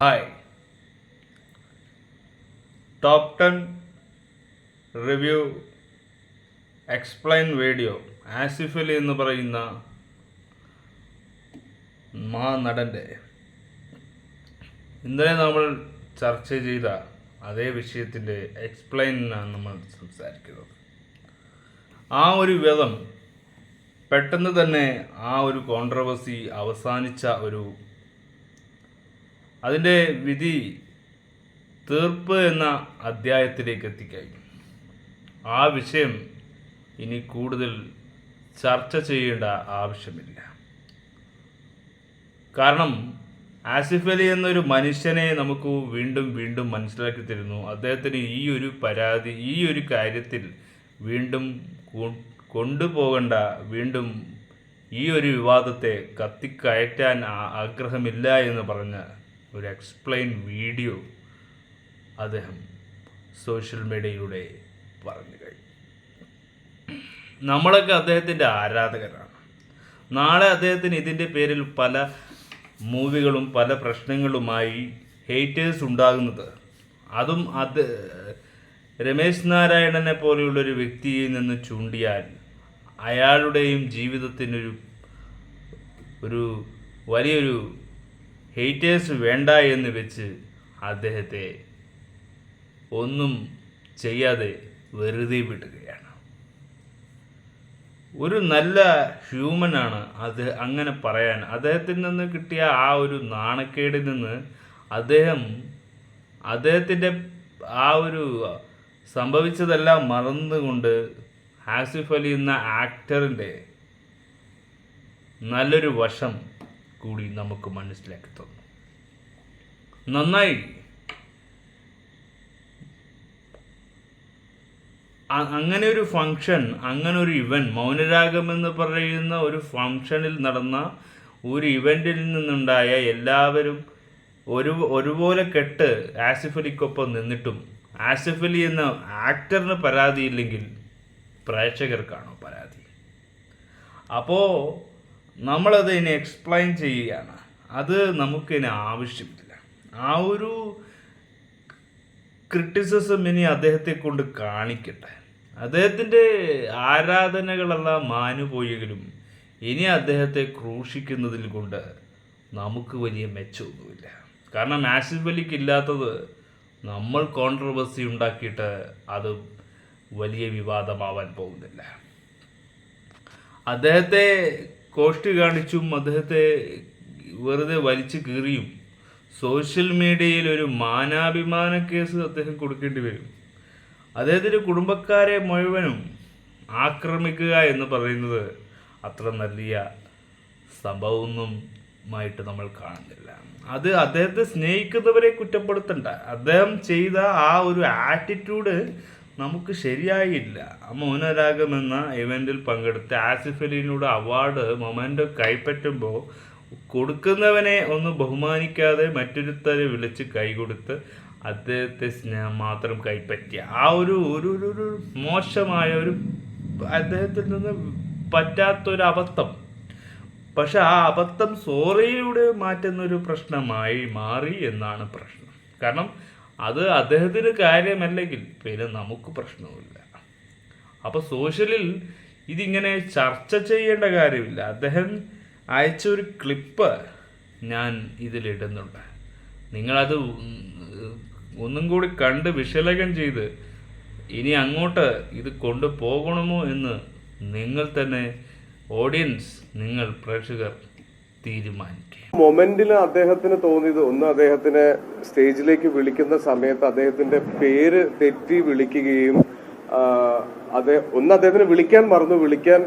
Hi top ten review explain video Asif Ali എന്ന് പറയുന്ന മഹാനടന്റെ. ഇന്നലെ നമ്മൾ ചർച്ച ചെയ്ത അതേ വിഷയത്തിന്റെ എക്സ്പ്ലെയിനാണ് നമ്മൾ സംസാരിക്കുന്നത്. ആ ഒരു വിധം പെട്ടെന്ന് തന്നെ ആ ഒരു കോൺട്രവേഴ്സി അവസാനിച്ച ഒരു അതിന്റെ വിധി തീർപ്പ് എന്ന അധ്യായത്തിലേക്ക് എത്തിക്കഴിഞ്ഞു ആ വിഷയം ഇനി കൂടുതൽ ചർച്ച ചെയ്യേണ്ട ആവശ്യമില്ല. കാരണം ആസിഫ് അലി എന്നൊരു മനുഷ്യനെ നമുക്ക് വീണ്ടും വീണ്ടും മനസ്സിലാക്കി തരുന്നു. അദ്ദേഹത്തിന് ഈ ഒരു പരാതി ഈ ഒരു കാര്യത്തിൽ വീണ്ടും കൊണ്ടുപോകേണ്ട. വീണ്ടും ഈ ഒരു വിവാദത്തെ കത്തിക്കയറ്റാൻ ആഗ്രഹമില്ല എന്ന് പറഞ്ഞ ഒരു എക്സ്പ്ലെയിൻ വീഡിയോ അദ്ദേഹം സോഷ്യൽ മീഡിയയിലൂടെ പറഞ്ഞു കഴിഞ്ഞു. നമ്മളൊക്കെ അദ്ദേഹത്തിന്റെ ആരാധകരാണ്. നാളെ അദ്ദേഹത്തിന് ഇതിന്റെ പേരിൽ പല മൂവികളും പല പ്രശ്നങ്ങളുമായി ഹേറ്റേഴ്സ് ഉണ്ടാകുന്നത്. അതും അത് രമേശ് നാരായണനെ പോലെയുള്ളൊരു വ്യക്തിയിൽ നിന്ന് ചൂണ്ടിയാൽ അയാളുടെയും ജീവിതത്തിനൊരു ഒരു വലിയൊരു ഹെയ്റ്റേഴ്സ് വേണ്ട എന്ന് വെച്ച് അദ്ദേഹത്തെ ഒന്നും ചെയ്യാതെ വെറുതെ വിടുകയാണ്. ഒരു നല്ല ഹ്യൂമനാണ് അത് അങ്ങനെ പറയാൻ. അദ്ദേഹത്തിൽ നിന്ന് കിട്ടിയ ആ ഒരു നാണക്കേടിൽ നിന്ന് അദ്ദേഹം അദ്ദേഹത്തിന്റെ ആ ഒരു സംഭവിച്ചതെല്ലാം മറന്നുകൊണ്ട് ആസിഫ് അലി എന്ന ആക്ടറിന്റെ നല്ലൊരു വശം കൂടി നമുക്ക് മനസ്സിലാക്കി തന്നു. നന്നായി. അങ്ങനെ ഒരു ഫങ്ഷൻ അങ്ങനെ ഒരു ഇവന്റ് മൗനരാഗം എന്ന് പറയുന്ന ഒരു ഫങ്ഷനിൽ നടന്ന ഒരു ഇവന്റിൽ നിന്നുണ്ടായ എല്ലാവരും ഒരു ഒരുപോലെ കെട്ട് ആസിഫ് അലിക്കൊപ്പം നിന്നിട്ടും ആസിഫ് അലി എന്ന ആക്ടറിന് പരാതിയില്ലെങ്കിൽ പ്രേക്ഷകർക്കാണോ പരാതി? അപ്പോൾ നമ്മളത് ഇനി എക്സ്പ്ലെയിൻ ചെയ്യുകയാണ്. അത് നമുക്കിനി ആവശ്യമില്ല. ആ ഒരു ക്രിറ്റിസിസം ഇനി അദ്ദേഹത്തെ കൊണ്ട് കാണിക്കട്ടെ. അദ്ദേഹത്തിന്റെ ആരാധനകളെല്ലാം മാനുപോയെങ്കിലും ഇനി അദ്ദേഹത്തെ ക്രൂശിക്കുന്നതിൽ കൊണ്ട് നമുക്ക് വലിയ മെച്ചമൊന്നുമില്ല. കാരണം ആസിഫ് അലിക്ക് ഇല്ലാത്തത് നമ്മൾ കോൺട്രവേഴ്സി ഉണ്ടാക്കിയിട്ട് അത് വലിയ വിവാദമാവാൻ പോകുന്നില്ല. അദ്ദേഹത്തെ കോഷ്ടി കാണിച്ചും അദ്ദേഹത്തെ വെറുതെ വലിച്ചു കീറിയും സോഷ്യൽ മീഡിയയിൽ ഒരു മാനാഭിമാന കേസ് അദ്ദേഹം കൊടുക്കേണ്ടി വരും. അദ്ദേഹത്തിന്റെ കുടുംബക്കാരെ മുഴുവനും ആക്രമിക്കുക എന്ന് പറയുന്നത് അത്ര നല്ല സംഭവമൊന്നുമായിട്ട് നമ്മൾ കാണുന്നില്ല. അത് അദ്ദേഹത്തെ സ്നേഹിക്കുന്നവരെ കുറ്റപ്പെടുത്തണ്ട. അദ്ദേഹം ചെയ്ത ആ ഒരു ആറ്റിറ്റ്യൂഡ് നമുക്ക് ശരിയായില്ല. ആ മൗനരാഗം എന്ന പങ്കെടുത്ത് ആസിഫ് അലീനോട് അവാർഡ് മൊമെന്റോ കൈപ്പറ്റുമ്പോൾ കൊടുക്കുന്നവനെ ഒന്ന് ബഹുമാനിക്കാതെ മറ്റൊരുത്തരെ വിളിച്ച് കൈകൊടുത്ത് അദ്ദേഹത്തെ സ്നേഹം മാത്രം കൈപ്പറ്റി ആ ഒരു ഒരു ഒരു മോശമായ ഒരു അദ്ദേഹത്തിൽ നിന്ന് പറ്റാത്തൊരു അബദ്ധം പക്ഷെ ആ അബദ്ധം സോറിയിലൂടെ മാറ്റുന്നൊരു പ്രശ്നമായി മാറി എന്നാണ് പ്രശ്നം. കാരണം അത് അദ്ദേഹത്തിന് കാര്യമല്ലെങ്കിൽ പിന്നെ നമുക്ക് പ്രശ്നമില്ല അപ്പോൾ സോഷ്യലിൽ ഇതിങ്ങനെ ചർച്ച ചെയ്യേണ്ട കാര്യമില്ല. അദ്ദേഹം അയച്ച ഒരു ക്ലിപ്പ് ഞാൻ ഇതിലിടുന്നുണ്ട്. നിങ്ങളത് ഒന്നും കൂടി കണ്ട് വിശകലനം ചെയ്ത് ഇനി അങ്ങോട്ട് ഇത് കൊണ്ടുപോകണമോ എന്ന് നിങ്ങൾ തന്നെ ഓഡിയൻസ് നിങ്ങൾ പ്രേക്ഷകർ തീരുമാനിക്കുക മൊമെന്റിൽ അദ്ദേഹത്തിന് തോന്നിയത് ഒന്ന് അദ്ദേഹത്തിന് സ്റ്റേജിലേക്ക് വിളിക്കുന്ന സമയത്ത് അദ്ദേഹത്തിന്റെ പേര് തെറ്റി വിളിക്കുകയും അതെ ഒന്ന് അദ്ദേഹത്തിന് വിളിക്കാൻ മറന്നു. വിളിക്കാൻ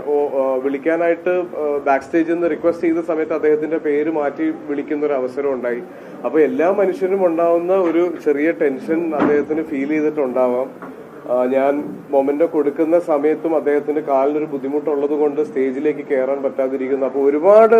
വിളിക്കാനായിട്ട് ബാക്ക് സ്റ്റേജിൽ നിന്ന് റിക്വസ്റ്റ് ചെയ്ത സമയത്ത് അദ്ദേഹത്തിന്റെ പേര് മാറ്റി വിളിക്കുന്ന ഒരു അവസരം ഉണ്ടായി. അപ്പൊ എല്ലാ മനുഷ്യനും ഉണ്ടാവുന്ന ഒരു ചെറിയ ടെൻഷൻ അദ്ദേഹത്തിന് ഫീൽ ചെയ്തിട്ടുണ്ടാവാം. ഞാൻ മൊമെന്റ് കൊടുക്കുന്ന സമയത്തും അദ്ദേഹത്തിന് കാലിനൊരു ബുദ്ധിമുട്ടുള്ളത് കൊണ്ട് സ്റ്റേജിലേക്ക് കയറാൻ പറ്റാതിരിക്കുന്നു. അപ്പോൾ ഒരുപാട്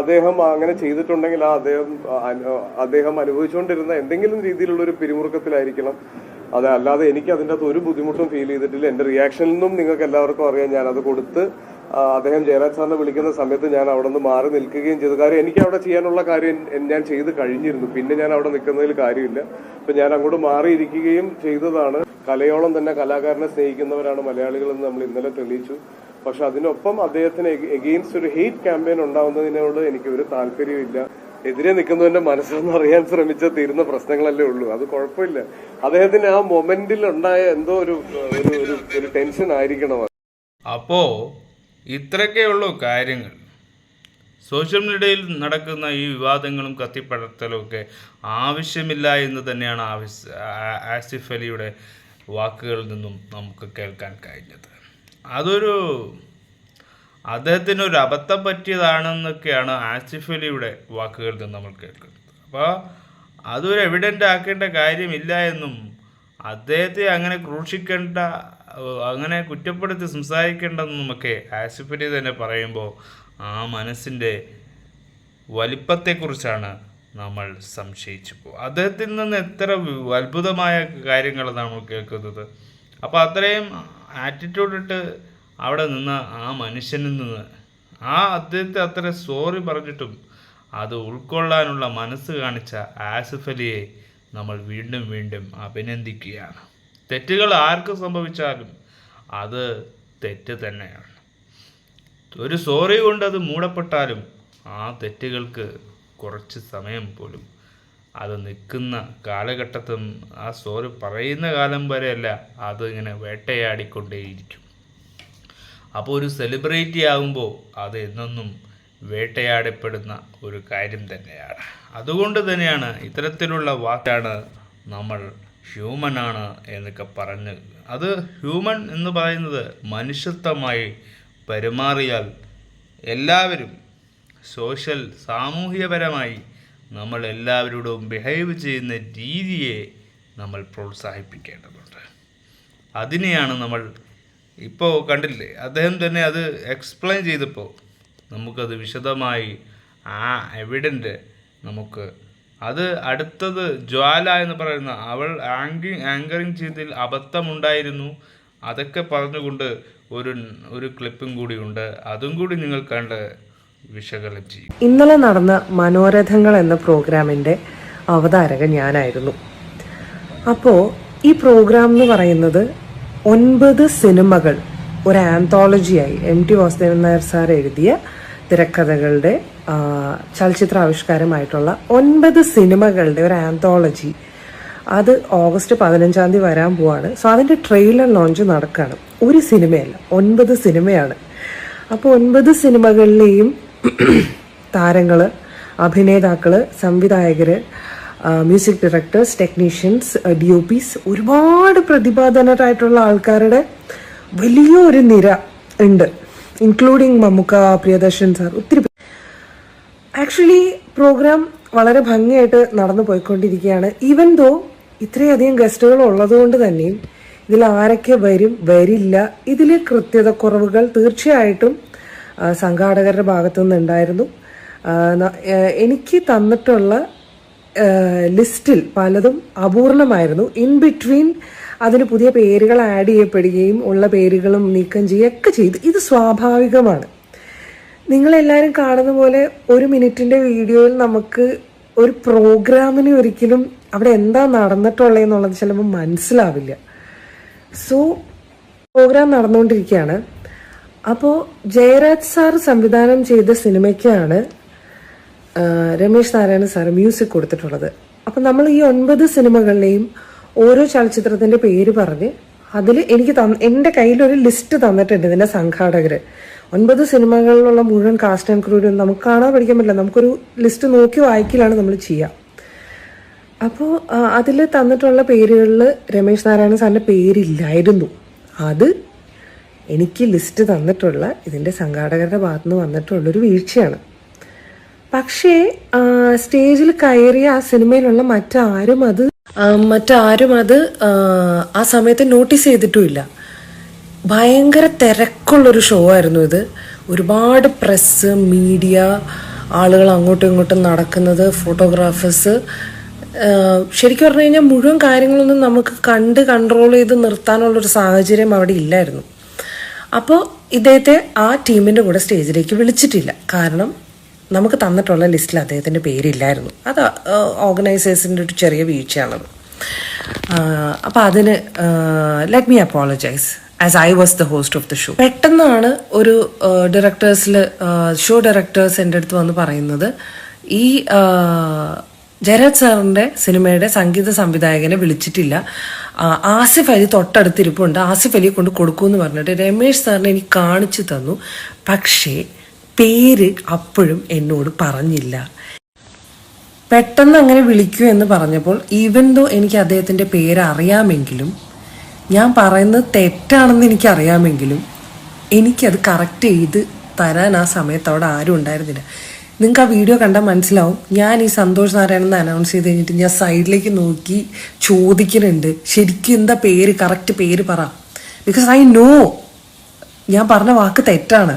അദ്ദേഹം അങ്ങനെ ചെയ്തിട്ടുണ്ടെങ്കിൽ ആ അദ്ദേഹം അദ്ദേഹം അനുഭവിച്ചുകൊണ്ടിരുന്ന എന്തെങ്കിലും രീതിയിലുള്ള ഒരു പിരിമുറുക്കത്തിലായിരിക്കണം. അത് അല്ലാതെ എനിക്ക് അതിന്റെ അകത്ത് ഒരു ബുദ്ധിമുട്ടും ഫീൽ ചെയ്തിട്ടില്ല. എന്റെ റിയാക്ഷനിൽ നിന്നും നിങ്ങൾക്ക് എല്ലാവർക്കും അറിയാം ഞാൻ അത് കൊടുത്ത് അദ്ദേഹം ജയരാജ് സാറിനെ വിളിക്കുന്ന സമയത്ത് ഞാൻ അവിടെ നിന്ന് മാറി നിൽക്കുകയും ചെയ്തു. കാര്യം എനിക്ക് അവിടെ ചെയ്യാനുള്ള കാര്യം ഞാൻ ചെയ്ത് കഴിഞ്ഞിരുന്നു. പിന്നെ ഞാൻ അവിടെ നിൽക്കുന്നതിൽ കാര്യമില്ല. അപ്പൊ ഞാൻ അങ്ങോട്ട് മാറിയിരിക്കുകയും ചെയ്തതാണ്. കലയോളം തന്നെ കലാകാരനെ സ്നേഹിക്കുന്നവരാണ് മലയാളികൾ എന്ന് നമ്മൾ ഇന്നലെ തെളിയിച്ചു. പക്ഷെ അതിനൊപ്പം അദ്ദേഹത്തിന് എഗെയിൻസ്റ്റ് ഒരു ഹെയ്റ്റ് ക്യാമ്പയിൻ ഉണ്ടാവുന്നതിനോട് എനിക്ക് ഒരു താല്പര്യമില്ല എതിരെ നിൽക്കുന്നവന്റെ മനസ്സെന്ന് അറിയാൻ ശ്രമിച്ച തീരുന്ന പ്രശ്നങ്ങളല്ലേ ഉള്ളൂ. അത് കുഴപ്പമില്ല. അദ്ദേഹത്തിന് ആ മൊമെന്റിൽ ഉണ്ടായ എന്തോ ഒരു ഒരു ഒരു ടെൻഷൻ ആയിരിക്കണം. അപ്പോ ഇത്രയൊക്കെയുള്ളൂ കാര്യങ്ങൾ. സോഷ്യൽ മീഡിയയിൽ നടക്കുന്ന ഈ വിവാദങ്ങളും കത്തിപ്പടർത്തലും ഒക്കെ ആവശ്യമില്ല എന്ന് തന്നെയാണ് ആസിഫ് അലിയുടെ വാക്കുകളിൽ നിന്നും നമുക്ക് കേൾക്കാൻ കഴിഞ്ഞത്. അതൊരു അദ്ദേഹത്തിന് ഒരു അബദ്ധം പറ്റിയതാണെന്നൊക്കെയാണ് ആസിഫ് അലിയുടെ വാക്കുകളിൽ നിന്ന് നമ്മൾ കേൾക്കുന്നത്. അപ്പോൾ അതൊരു എവിഡന്റ് ആക്കേണ്ട കാര്യമില്ല എന്നും അദ്ദേഹത്തെ അങ്ങനെ ക്രൂശിക്കേണ്ട അങ്ങനെ കുറ്റപ്പെടുത്തി സംസാരിക്കേണ്ടെന്നുമൊക്കെ ആസിഫ് അലി തന്നെ പറയുമ്പോൾ ആ മനസ്സിന്റെ വലിപ്പത്തെക്കുറിച്ചാണ് നമ്മൾ സംശയിച്ചു പോകും അദ്ദേഹത്തിൽ നിന്ന് എത്ര അത്ഭുതമായ കാര്യങ്ങളാണ് നമ്മൾ കേൾക്കുന്നത്. അപ്പോൾ അത്രയും ആറ്റിറ്റ്യൂഡ് ഇട്ട് അവിടെ നിന്ന് ആ മനുഷ്യനിൽ നിന്ന് ആ അദ്ദേഹത്തെ അത്ര സോറി പറഞ്ഞിട്ടും അത് ഉൾക്കൊള്ളാനുള്ള മനസ്സ് കാണിച്ച ആസിഫ് അലിയെ നമ്മൾ വീണ്ടും വീണ്ടും അഭിനന്ദിക്കുകയാണ്. തെറ്റുകൾ ആർക്ക് സംഭവിച്ചാലും അത് തെറ്റ് തന്നെയാണ്. ഒരു സോറി കൊണ്ട് അത് മൂടപ്പെട്ടാലും ആ തെറ്റുകൾക്ക് കുറച്ച് സമയം പോലും അത് നിൽക്കുന്ന കാലഘട്ടത്തും ആ സോറി പറയുന്ന കാലം വരെയല്ല അത് ഇങ്ങനെ വേട്ടയാടിക്കൊണ്ടേയിരിക്കും. അപ്പോൾ ഒരു സെലിബ്രിറ്റി ആകുമ്പോൾ അത് എന്നൊന്നും വേട്ടയാടപ്പെടുന്ന ഒരു കാര്യം തന്നെയാണ്. അതുകൊണ്ട് തന്നെയാണ് ഇത്തരത്തിലുള്ള വാക്കാണ് നമ്മൾ ഹ്യൂമനാണ് എന്നൊക്കെ പറഞ്ഞ് അത് ഹ്യൂമൻ എന്ന് പറയുന്നത് മനുഷ്യത്വമായി പെരുമാറിയാൽ എല്ലാവരും സോഷ്യൽ സാമൂഹികപരമായി നമ്മൾ എല്ലാവരോടും ബിഹേവ് ചെയ്യുന്ന രീതിയെ നമ്മൾ പ്രോത്സാഹിപ്പിക്കേണ്ടതുണ്ട്. അതിനെയാണ് നമ്മൾ ഇപ്പോൾ കണ്ടില്ലേ അദ്ദേഹം തന്നെ അത് എക്സ്പ്ലെയിൻ ചെയ്തപ്പോൾ നമുക്കത് വിശദമായി ആ എവിഡന്റ് നമുക്ക് അത് അടുത്തത് ജ്വാല എന്ന് പറയുന്ന അവൾ ആങ്കി ആങ്കറിങ് ചെയ്തതിൽ അബദ്ധമുണ്ടായിരുന്നു. അതൊക്കെ പറഞ്ഞുകൊണ്ട് ഒരു ഒരു ക്ലിപ്പും കൂടിയുണ്ട് അതും കൂടി നിങ്ങൾ കണ്ട് വിശകലനം ചെയ്യും. ഇന്നലെ നടന്ന മനോരഥങ്ങൾ എന്ന പ്രോഗ്രാമിന്റെ അവതാരക ഞാനായിരുന്നു. അപ്പോൾ ഈ പ്രോഗ്രാം എന്ന് പറയുന്നത് ഒൻപത് സിനിമകൾ ഒരു ആന്തോളജിയായി. M T Vasudevan Nair sir എഴുതിയ തിരക്കഥകളുടെ ചലച്ചിത്ര ആവിഷ്കാരമായിട്ടുള്ള ഒൻപത് സിനിമകളുടെ ഒരു ആന്തോളജി. അത് ഓഗസ്റ്റ് പതിനഞ്ചാം തീയതി വരാൻ പോവാണ്. സോ അതിന്റെ ട്രെയിലർ ലോഞ്ച് നടക്കുകയാണ് ഒരു സിനിമയല്ല ഒൻപത് സിനിമയാണ്. അപ്പോൾ ഒൻപത് സിനിമകളിലെയും താരങ്ങൾ അഭിനേതാക്കൾ സംവിധായകർ music directors technicians D O Ps ഒരുപാട് പ്രതിഭാധനരായിട്ടുള്ള ആൾക്കാരുടെ വലിയൊരു നിര ഉണ്ട്. ഇൻക്ലൂഡിങ് മമ്മുക്ക പ്രിയദർശൻ സാർ ഒത്തിരി ആക്ച്വലി പ്രോഗ്രാം വളരെ ഭംഗിയായിട്ട് നടന്നു പോയിക്കൊണ്ടിരിക്കുകയാണ്. ഈവൻ ദോ ഇത്രയധികം ഗസ്റ്റുകൾ ഉള്ളതുകൊണ്ട് തന്നെയും ഇതിൽ ആരൊക്കെ വരും വരില്ല ഇതിൽ കൃത്യതക്കുറവുകൾ തീർച്ചയായിട്ടും സംഘാടകരുടെ ഭാഗത്തു നിന്നുണ്ടായിരുന്നു എനിക്ക് തന്നിട്ടുള്ള ലിസ്റ്റിൽ പലതും അപൂർണമായിരുന്നു. ഇൻ ബിറ്റ്വീൻ അതിന് പുതിയ പേരുകൾ ആഡ് ചെയ്യപ്പെടുകയും ഉള്ള പേരുകളും നീക്കം ചെയ്യുകയൊക്കെ ചെയ്തു. ഇത് സ്വാഭാവികമാണ്. നിങ്ങളെല്ലാവരും കാണുന്ന പോലെ ഒരു മിനിറ്റിന്റെ വീഡിയോയിൽ നമുക്ക് ഒരു പ്രോഗ്രാമിന് ഒരിക്കലും അവിടെ എന്താ നടന്നിട്ടുള്ളതെന്നുള്ളത് ചിലപ്പോൾ മനസ്സിലാവില്ല. സോ പ്രോഗ്രാം നടന്നുകൊണ്ടിരിക്കുകയാണ്. അപ്പോൾ ജയരാജ് സാർ സംവിധാനം ചെയ്ത സിനിമയ്ക്കാണ് രമേശ് നാരായണ സാർ മ്യൂസിക് കൊടുത്തിട്ടുള്ളത്. അപ്പം നമ്മൾ ഈ ഒൻപത് സിനിമകളിലെയും ഓരോ ചലച്ചിത്രത്തിന്റെ പേര് പറഞ്ഞ് അതിൽ എനിക്ക് തന്ന എന്റെ കയ്യിലൊരു ലിസ്റ്റ് തന്നിട്ടുണ്ട് ഇതിന്റെ സംഘാടകർ ഒൻപത് സിനിമകളിലുള്ള മുഴുവൻ കാസ്റ്റ് ആൻഡ് ക്രൂരും നമുക്ക് കാണാൻ പഠിക്കാൻ പറ്റില്ല. നമുക്കൊരു ലിസ്റ്റ് നോക്കി വായിക്കലാണ് നമ്മൾ ചെയ്യുക അപ്പോൾ അതിൽ തന്നിട്ടുള്ള പേരുകളിൽ രമേശ് നാരായണ സാറിന്റെ പേരില്ലായിരുന്നു. അത് എനിക്ക് ലിസ്റ്റ് തന്നിട്ടുള്ള ഇതിന്റെ സംഘാടകരുടെ ഭാഗത്തു നിന്ന് വന്നിട്ടുള്ളൊരു വീഴ്ചയാണ്. പക്ഷേ സ്റ്റേജിൽ കയറിയ ആ സിനിമയിലുള്ള മറ്റാരും അത് മറ്റാരും അത് ആ, സമയത്ത് നോട്ടീസ് ചെയ്തിട്ടുമില്ല. ഭയങ്കര തിരക്കുള്ളൊരു ഷോ ആയിരുന്നു ഇത്. ഒരുപാട് പ്രസ് മീഡിയ ആളുകൾ അങ്ങോട്ടും ഇങ്ങോട്ടും നടക്കുന്നത് ഫോട്ടോഗ്രാഫേഴ്സ് ശരിക്കും പറഞ്ഞു കഴിഞ്ഞാൽ മുഴുവൻ കാര്യങ്ങളൊന്നും നമുക്ക് കണ്ട് കൺട്രോൾ ചെയ്ത് നിർത്താനുള്ളൊരു സാഹചര്യം അവിടെ ഇല്ലായിരുന്നു. അപ്പോൾ ഇദ്ദേഹത്തെ ആ ടീമിന്റെ കൂടെ സ്റ്റേജിലേക്ക് വിളിച്ചിട്ടില്ല. കാരണം നമുക്ക് തന്നിട്ടുള്ള ലിസ്റ്റിൽ അദ്ദേഹത്തിന്റെ പേരില്ലായിരുന്നു. അത് ഓർഗനൈസേഴ്സിന്റെ ഒരു ചെറിയ വീഴ്ചയാണത് അപ്പോൾ അതിന് let me apologise as I was the host of the show പെട്ടെന്നാണ് ഒരു ഡയറക്ടേഴ്സിൽ ഷോ ഡയറക്ടേഴ്സ് എന്റെ അടുത്ത് വന്ന് പറയുന്നത് ഈ ജയരാജ് സാറിന്റെ സിനിമയുടെ സംഗീത സംവിധായകനെ വിളിച്ചിട്ടില്ല. ആസിഫ് അലി തൊട്ടടുത്തിരിപ്പുണ്ട്. ആസിഫ് അലിയെ കൊണ്ട് കൊടുക്കുമെന്ന് പറഞ്ഞിട്ട് രമേശ് സാറിനെ എനിക്ക് കാണിച്ചു തന്നു. പക്ഷേ പേര് അപ്പോഴും എന്നോട് പറഞ്ഞില്ല. പെട്ടെന്ന് അങ്ങനെ വിളിക്കൂ എന്ന് പറഞ്ഞപ്പോൾ ഈവൻ ദോ എനിക്ക് അദ്ദേഹത്തിന്റെ പേര് അറിയാമെങ്കിലും ഞാൻ പറയുന്നത് തെറ്റാണെന്ന് എനിക്കറിയാമെങ്കിലും എനിക്കത് കറക്റ്റ് ചെയ്ത് തരാൻ ആ സമയത്ത് അവിടെ ആരും ഉണ്ടായിരുന്നില്ല. നിങ്ങൾക്ക് ആ വീഡിയോ കണ്ടാൽ മനസ്സിലാവും. ഞാൻ ഈ സന്തോഷ് നാരായണൻ എന്ന് അനൗൺസ് ചെയ്ത് കഴിഞ്ഞിട്ട് ഞാൻ സൈഡിലേക്ക് നോക്കി ചോദിക്കുന്നുണ്ട് ശരിക്കും എന്താ പേര്? കറക്റ്റ് പേര് പറ. ബിക്കോസ് ഐ നോ ഞാൻ പറഞ്ഞ വാക്ക് തെറ്റാണ്.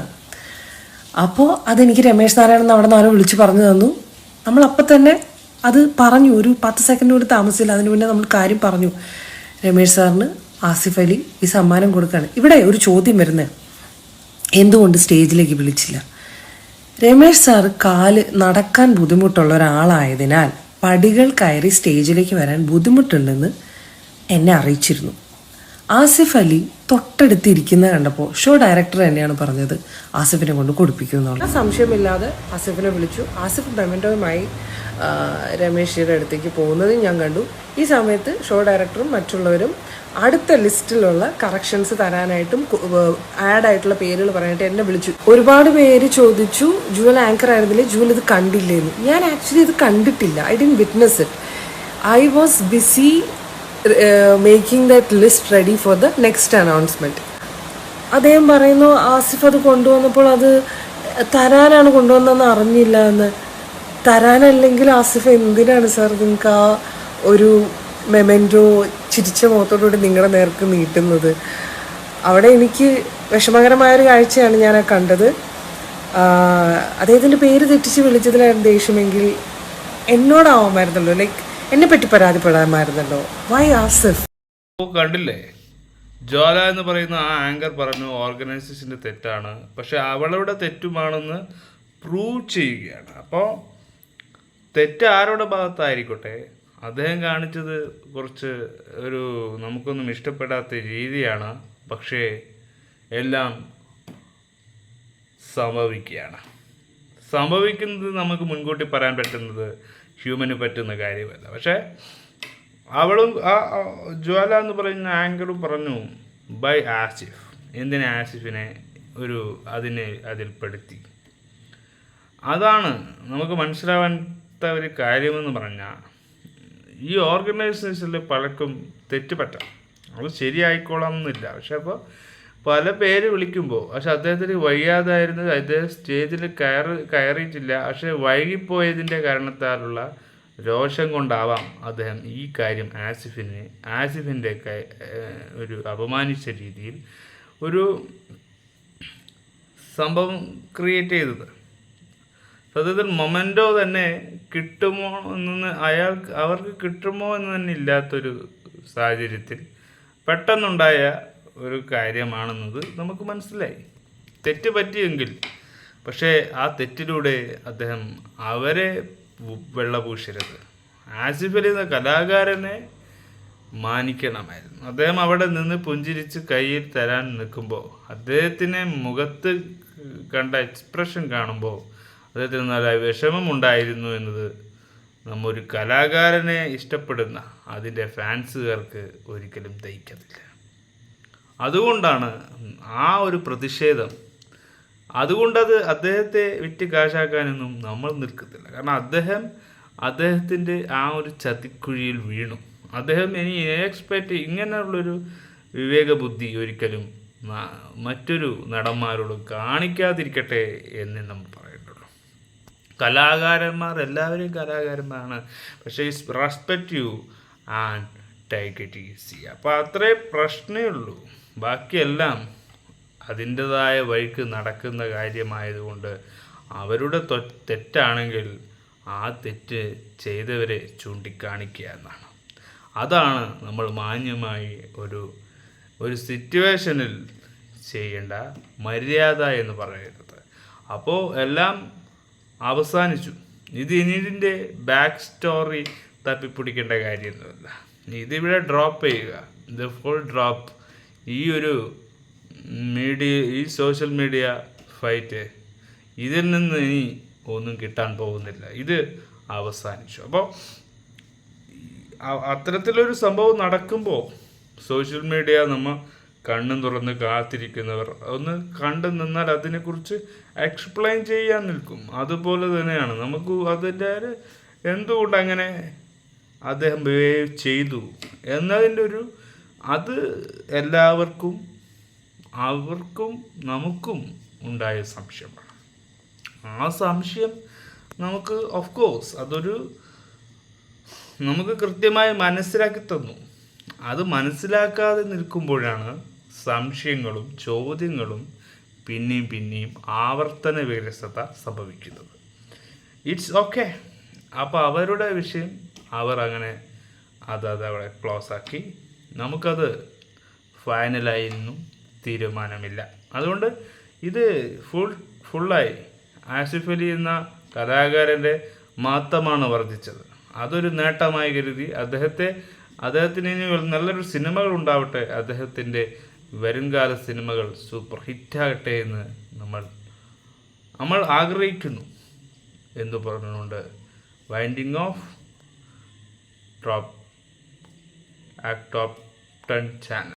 അപ്പോൾ അതെനിക്ക് രമേശ് നാരായണൻ അവിടെ നിന്ന് ആരോ വിളിച്ച് പറഞ്ഞു തന്നു. നമ്മൾ അപ്പം തന്നെ അത് പറഞ്ഞു. ഒരു പത്ത് സെക്കൻഡ് കൂടി താമസിച്ചില്ല. അതിന് മുന്നേ നമ്മൾ കാര്യം പറഞ്ഞു. രമേശ് സാറിന് ആസിഫ് അലി ഈ സമ്മാനം കൊടുക്കുകയാണ് ഇവിടെ ഒരു ചോദ്യം വരുന്നത് എന്തുകൊണ്ട് സ്റ്റേജിലേക്ക് വിളിച്ചില്ല? രമേശ് സാർ കാൽ നടക്കാൻ ബുദ്ധിമുട്ടുള്ള ഒരാളായതിനാൽ പടികൾ കയറി സ്റ്റേജിലേക്ക് വരാൻ ബുദ്ധിമുട്ടുണ്ടെന്ന് എന്നെ അറിയിച്ചിരുന്നു. ആസിഫ് അലി തൊട്ടടുത്തിരിക്കുന്ന കണ്ടപ്പോൾ ഷോ ഡയറക്ടർ തന്നെയാണ് പറഞ്ഞത് ആസിഫിനെ കൊണ്ട് കൊടുപ്പിക്കുമെന്നുള്ള സംശയമില്ലാതെ ആസിഫിനെ വിളിച്ചു. ആസിഫ് മെമന്റോയുമായി രമേശിയുടെ അടുത്തേക്ക് പോകുന്നതും ഞാൻ കണ്ടു. ഈ സമയത്ത് ഷോ ഡയറക്ടറും മറ്റുള്ളവരും അടുത്ത ലിസ്റ്റിലുള്ള കറക്ഷൻസ് തരാനായിട്ടും ആഡ് ആയിട്ടുള്ള പേരുകൾ പറയാനായിട്ട് എന്നെ വിളിച്ചു. ഒരുപാട് പേര് ചോദിച്ചു ജുവൽ ആങ്കർ ആയിരുന്നില്ലേ? ജുവൽ ഇത് കണ്ടില്ലേന്ന്. ഞാൻ ആക്ച്വലി ഇത് കണ്ടിട്ടില്ല. I didn't witness it I was busy making that list ready for the next announcement അദ്ദേഹം പറയുന്നു ആസിഫ് അത് കൊണ്ടുവന്നപ്പോൾ അത് തരാനാണ് കൊണ്ടുവന്നതെന്ന് അറിഞ്ഞില്ല എന്ന്. തരാനല്ലെങ്കിൽ ആസിഫ് എന്തിനാണ് സാർ നിങ്ങൾക്ക് ആ ഒരു മെമെന്റോ ചിരിച്ച മുഖത്തോടുകൂടി നിങ്ങളുടെ നേർക്ക് നീട്ടുന്നത്. അവിടെ എനിക്ക് വിഷമകരമായൊരു കാഴ്ചയാണ് ഞാൻ കണ്ടത്. അദ്ദേഹത്തിന്റെ പേര് തെറ്റിച്ച് വിളിച്ചതിലായിരുന്നു ദേഷ്യമെങ്കിൽ എന്നോടാവാമായിരുന്നല്ലോ ലൈക്ക് എന്നെ പറ്റി പരാതിപ്പെടാമായിരുന്നല്ലോ. വൈ ആസിഫ് കണ്ടില്ലേ? ജ്വാല എന്ന് പറയുന്ന ആ ആങ്കർ പറഞ്ഞു ഓർഗനൈസേഷന്റെ തെറ്റാണ്. പക്ഷെ അവളുടെ തെറ്റുമാണെന്ന് പ്രൂവ് ചെയ്യുകയാണ്. അപ്പോൾ തെറ്റ് ആരുടെ ഭാഗത്തായിരിക്കട്ടെ? അദ്ദേഹം കാണിച്ചത് കുറച്ച് ഒരു നമുക്കൊന്നും ഇഷ്ടപ്പെടാത്ത രീതിയാണ് പക്ഷേ എല്ലാം സംഭവിക്കുകയാണ്. സംഭവിക്കുന്നത് നമുക്ക് മുൻകൂട്ടി പറയാൻ പറ്റുന്നത് ഹ്യൂമന് പറ്റുന്ന കാര്യമല്ല. പക്ഷേ അവളും ആ ജ്വാല എന്ന് പറയുന്ന ആങ്കറും പറഞ്ഞു ബൈ ആസിഫ് എന്തിനാ ആസിഫിനെ ഒരു അതിനെ അതിൽപ്പെടുത്തി? അതാണ് നമുക്ക് മനസ്സിലാവാത്ത ഒരു കാര്യമെന്ന് പറഞ്ഞാൽ ഈ ഓർഗനൈസേഷനിൽ പലർക്കും തെറ്റ് പറ്റാം അത് ശരിയായിക്കോളാം എന്നില്ല പക്ഷെ അപ്പോൾ പല പേര് വിളിക്കുമ്പോൾ പക്ഷെ അദ്ദേഹത്തിന് വയ്യാതായിരുന്നു അദ്ദേഹം സ്റ്റേജിൽ കയറി കയറിയിട്ടില്ല. പക്ഷെ വൈകിപ്പോയതിന്റെ കാരണത്താലുള്ള രോഷം കൊണ്ടാവാം അദ്ദേഹം ഈ കാര്യം ആസിഫിനെ ആസിഫിന്റെ ഒരു അപമാനിച്ച രീതിയിൽ ഒരു സംഭവം ക്രിയേറ്റ് ചെയ്തത്. സത്യത്തിൽ മൊമെന്റോ തന്നെ കിട്ടുമോ എന്ന് അയാൾക്ക് അവർക്ക് കിട്ടുമോ എന്ന് തന്നെ ഇല്ലാത്തൊരു സാഹചര്യത്തിൽ പെട്ടെന്നുണ്ടായ ഒരു കാര്യമാണെന്നത് നമുക്ക് മനസ്സിലായി. തെറ്റ് പറ്റിയെങ്കിൽ. പക്ഷേ ആ തെറ്റിലൂടെ അദ്ദേഹം അവരെ വെള്ളപൂശരുത്. ആസിഫ് അലി എന്ന കലാകാരനെ മാനിക്കണമായിരുന്നു. അദ്ദേഹം അവിടെ നിന്ന് പുഞ്ചിരിച്ച് കയ്യിൽ തരാൻ നിൽക്കുമ്പോൾ അദ്ദേഹത്തിനെ മുഖത്ത് കണ്ട എക്സ്പ്രഷൻ കാണുമ്പോൾ അദ്ദേഹത്തിന് നല്ല വിഷമമുണ്ടായിരുന്നു എന്നത് നമ്മൊരു കലാകാരനെ ഇഷ്ടപ്പെടുന്ന അതിന്റെ ഫാൻസുകാർക്ക് ഒരിക്കലും ദഹിക്കത്തില്ല. അതുകൊണ്ടാണ് ആ ഒരു പ്രതിഷേധം. അതുകൊണ്ടത് അദ്ദേഹത്തെ വിറ്റ് കാശാക്കാനൊന്നും നമ്മൾ നിൽക്കത്തില്ല. കാരണം അദ്ദേഹം അദ്ദേഹത്തിന്റെ ആ ഒരു ചതിക്കുഴിയിൽ വീണു. അദ്ദേഹം ഇനി എക്സ്പെക്റ്റ് ഇങ്ങനെയുള്ളൊരു വിവേകബുദ്ധി ഒരിക്കലും മറ്റൊരു നടന്മാരോട് കാണിക്കാതിരിക്കട്ടെ എന്ന് നമ്മൾ പറയേണ്ടുള്ളൂ കലാകാരന്മാർ എല്ലാവരും കലാകാരന്മാരാണ്. പക്ഷേ respect you and take it easy അപ്പോൾ അത്രേ പ്രശ്നമേ ഉള്ളൂ. ബാക്കിയെല്ലാം അതിന്റെതായ വഴിക്ക് നടക്കുന്ന കാര്യമായതുകൊണ്ട് അവരുടെ തെറ്റാണെങ്കിൽ ആ തെറ്റ് ചെയ്തവരെ ചൂണ്ടിക്കാണിക്കുക എന്നാണ്. അതാണ് നമ്മൾ മാന്യമായി ഒരു ഒരു സിറ്റുവേഷനിൽ ചെയ്യേണ്ട മര്യാദ എന്ന് പറയുന്നത്. അപ്പോൾ എല്ലാം അവസാനിച്ചു. ഇത് ഇതിന്റെ ബാക്ക് സ്റ്റോറി തപ്പിപ്പിടിക്കേണ്ട കാര്യമൊന്നുമില്ല. ഇതിവിടെ ഡ്രോപ്പ് ചെയ്യുക. ഇത് ഫുൾ ഡ്രോപ്പ് ഈ ഒരു മീഡിയ ഈ സോഷ്യൽ മീഡിയ ഫൈറ്റ് ഇതിൽ നിന്ന് ഇനി ഒന്നും കിട്ടാൻ പോകുന്നില്ല. ഇത് അവസാനിച്ചു. അപ്പോൾ അത്തരത്തിലൊരു സംഭവം നടക്കുമ്പോൾ സോഷ്യൽ മീഡിയ നമ്മ കണ്ണും തുറന്ന് കാത്തിരിക്കുന്നവർ. ഒന്ന് കണ്ടു നിന്നാൽ അതിനെക്കുറിച്ച് എക്സ്പ്ലെയിൻ ചെയ്യാൻ നിൽക്കും. അതുപോലെ തന്നെയാണ്. നമുക്ക് അതിന്റെ എന്തുകൊണ്ട് അങ്ങനെ അദ്ദേഹം ബിഹേവ് ചെയ്തു എന്നതിന്റെ ഒരു അത് എല്ലാവർക്കും അവർക്കും നമുക്കും ഉണ്ടായ സംശയമാണ്. ആ സംശയം നമുക്ക് ഓഫ് കോഴ്സ് അതൊരു നമുക്ക് കൃത്യമായി മനസ്സിലാക്കി തന്നു. അത് മനസ്സിലാക്കാതെ നിൽക്കുമ്പോഴാണ് സംശയങ്ങളും ചോദ്യങ്ങളും പിന്നെയും പിന്നെയും ആവർത്തന വിരസത സംഭവിക്കുന്നത്. ഇറ്റ്സ് ഓക്കെ അപ്പോൾ അവരുടെ വിഷയം അവർ അങ്ങനെ അത് അത് അവിടെ ക്ലോസ് ആക്കി. നമുക്കത് ഫൈനലായിരുന്നു തീരുമാനമില്ല. അതുകൊണ്ട് ഇത് ഫുൾ ഫുള്ളായി ആസിഫ് അലി എന്ന കലാകാരന്റെ മാത്രമാണ് വർദ്ധിച്ചത്. അതൊരു നേട്ടമായി കരുതി. അദ്ദേഹത്തെ അദ്ദേഹത്തിന് ഇനി നല്ലൊരു സിനിമകൾ ഉണ്ടാവട്ടെ അദ്ദേഹത്തിന്റെ വരുംകാല സിനിമകൾ സൂപ്പർ ഹിറ്റാകട്ടെ എന്ന് നമ്മൾ നമ്മൾ ആഗ്രഹിക്കുന്നു എന്ന് പറഞ്ഞുകൊണ്ട് winding off top top ten channel